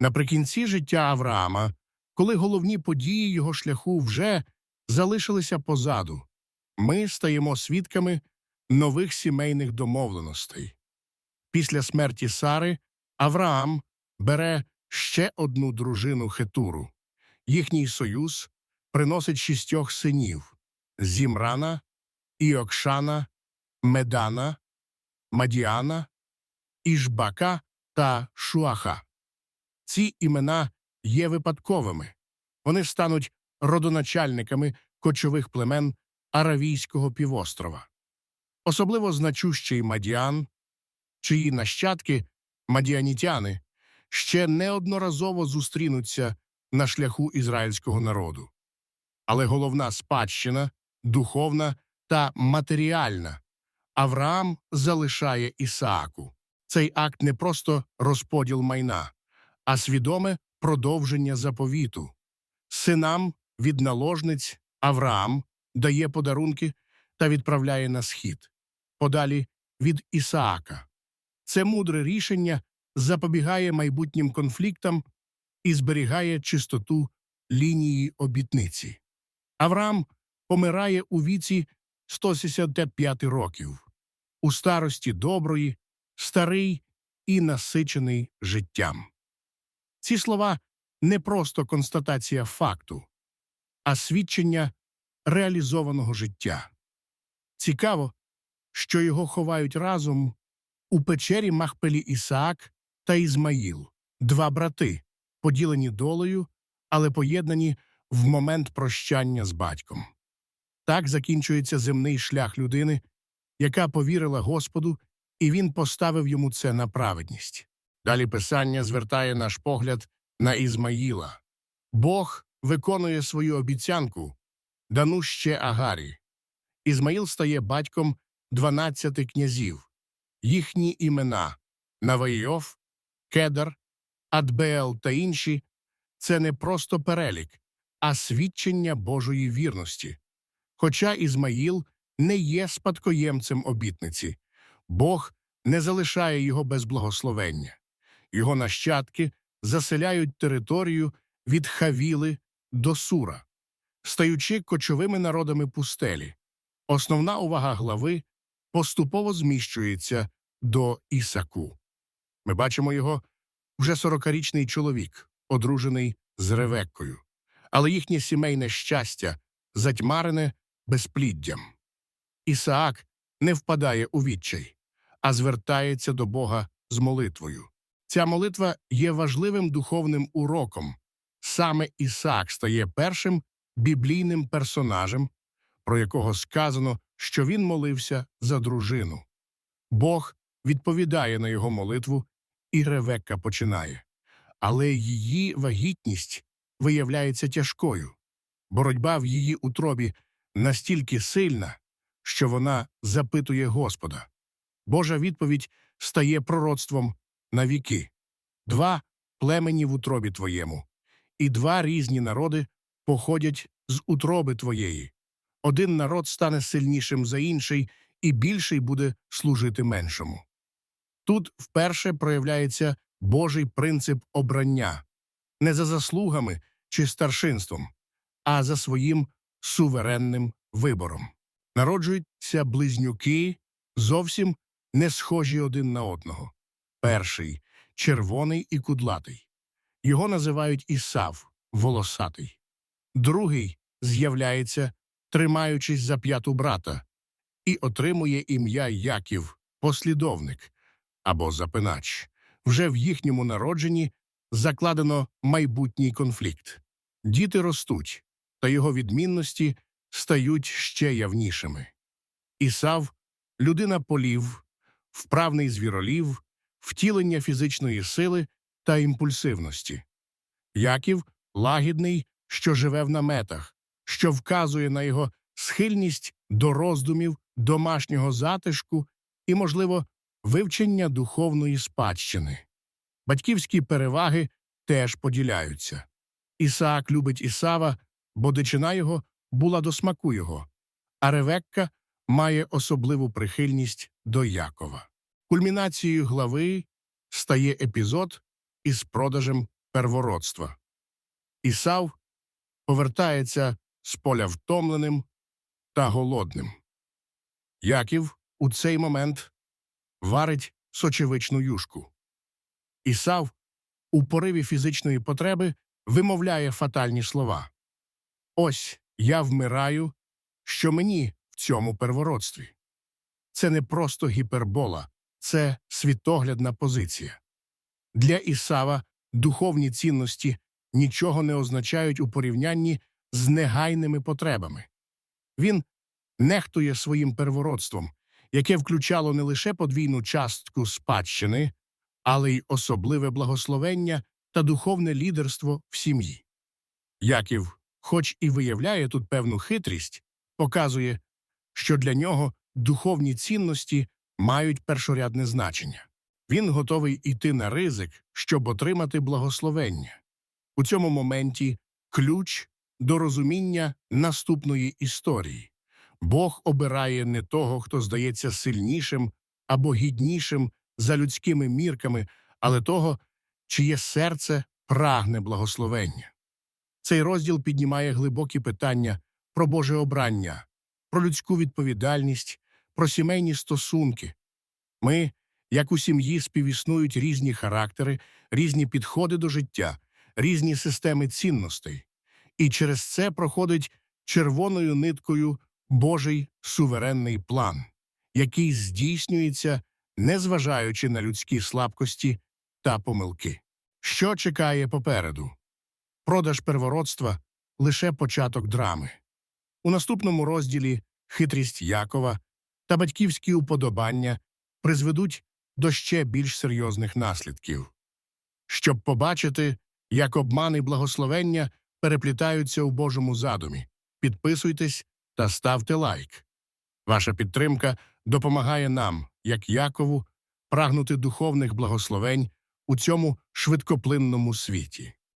Наприкінці життя Авраама, коли головні події його шляху вже залишилися позаду, ми стаємо свідками нових сімейних домовленостей. Після смерті Сари Авраам бере ще одну дружину Хетуру. Їхній союз приносить шістьох синів Зімрана, Іокшана, Медана, Мадіана, Ішбака та Шуаха. Ці імена є випадковими. Вони стануть родоначальниками кочових племен Аравійського півострова. Особливо значущий Мадіан, чиї нащадки, мадіанітяни, ще неодноразово зустрінуться на шляху ізраїльського народу. Але головна спадщина, духовна та матеріальна, Авраам залишає Ісааку. Цей акт не просто розподіл майна, а свідоме продовження заповіту. Синам від наложниць Авраам дає подарунки та відправляє на схід, подалі від Ісаака. Це мудре рішення запобігає майбутнім конфліктам і зберігає чистоту лінії обітниці. Авраам помирає у віці 165 років, у старості доброї, старий і насичений життям. Ці слова не просто констатація факту, а свідчення реалізованого життя. Цікаво, що його ховають разом у печері Махпелі Ісаак та Ізмаїл, два брати, поділені долею, але поєднані в момент прощання з батьком. Так закінчується земний шлях людини, яка повірила Господу, і він поставив йому це на праведність. Далі писання звертає наш погляд на Ізмаїла. Бог виконує свою обіцянку, дану ще Агарі. Ізмаїл стає батьком дванадцяти князів. Їхні імена Наваїов, Кедар, Адбеел та інші це не просто перелік, а свідчення Божої вірності. Хоча Ізмаїл не є спадкоємцем обітниці, Бог не залишає його без благословення. Його нащадки заселяють територію від Хавіли до Сура, стаючи кочовими народами пустелі. Основна увага глави поступово зміщується до Ісаку. Ми бачимо його вже сорокарічний чоловік, одружений з Ревеккою, але їхнє сімейне щастя затьмарене безпліддям. Ісаак не впадає у відчай, а звертається до Бога з молитвою. Ця молитва є важливим духовним уроком. Саме Ісаак стає першим біблійним персонажем, про якого сказано, що він молився за дружину. Бог відповідає на його молитву, і Ревекка починає. Але її вагітність виявляється тяжкою. Боротьба в її утробі настільки сильна, що вона запитує Господа. Божа відповідь стає пророцтвом на віки. Два племені в утробі твоєму, і два різні народи походять з утроби твоєї. Один народ стане сильнішим за інший, і більший буде служити меншому. Тут вперше проявляється Божий принцип обрання не за заслугами чи старшинством, а за своїм суверенним вибором. Народжуються близнюки зовсім не схожі один на одного. Перший червоний і кудлатий. Його називають Ісав волосатий. Другий з'являється, тримаючись за п'яту брата, і отримує ім'я Яків, послідовник або запинач. Вже в їхньому народженні закладено майбутній конфлікт. Діти ростуть, та його відмінності стають ще явнішими. Ісав людина полів, вправний звіролів, втілення фізичної сили та імпульсивності. Яків лагідний, що живе в наметах, що вказує на його схильність до роздумів, домашнього затишку і, можливо, вивчення духовної спадщини. Батьківські переваги теж поділяються. Ісаак любить Ісава, бо дичина його була до смаку його, а Ревекка має особливу прихильність до Якова. Кульмінацією глави стає епізод із продажем первородства. Ісав повертається з поля втомленим та голодним. Яків у цей момент варить сочевичну юшку. Ісав у пориві фізичної потреби вимовляє фатальні слова. Ось я вмираю, що мені в цьому первородстві. Це не просто гіпербола, це світоглядна позиція. Для Ісава духовні цінності нічого не означають у порівнянні з негайними потребами. Він нехтує своїм первородством, яке включало не лише подвійну частку спадщини, але й особливе благословення та духовне лідерство в сім'ї. Яків, хоч і виявляє тут певну хитрість, показує, що для нього духовні цінності мають першорядне значення. Він готовий іти на ризик, щоб отримати благословення. У цьому моменті ключ до розуміння наступної історії. Бог обирає не того, хто здається сильнішим або гіднішим за людськими мірками, але того, чиє серце прагне благословення. Цей розділ піднімає глибокі питання про Боже обрання, про людську відповідальність, про сімейні стосунки. Ми, як у сім'ї, співіснують різні характери, різні підходи до життя, різні системи цінностей. І через це проходить червоною ниткою Божий суверенний план, який здійснюється, незважаючи на людські слабкості та помилки. Що чекає попереду? Продаж первородства лише початок драми. У наступному розділі хитрість Якова та батьківські уподобання призведуть до ще більш серйозних наслідків. Щоб побачити, як обман і благословення переплітаються у Божому задумі, підписуйтесь та ставте лайк. Ваша підтримка допомагає нам, як Якову, прагнути духовних благословень у цьому швидкоплинному світі.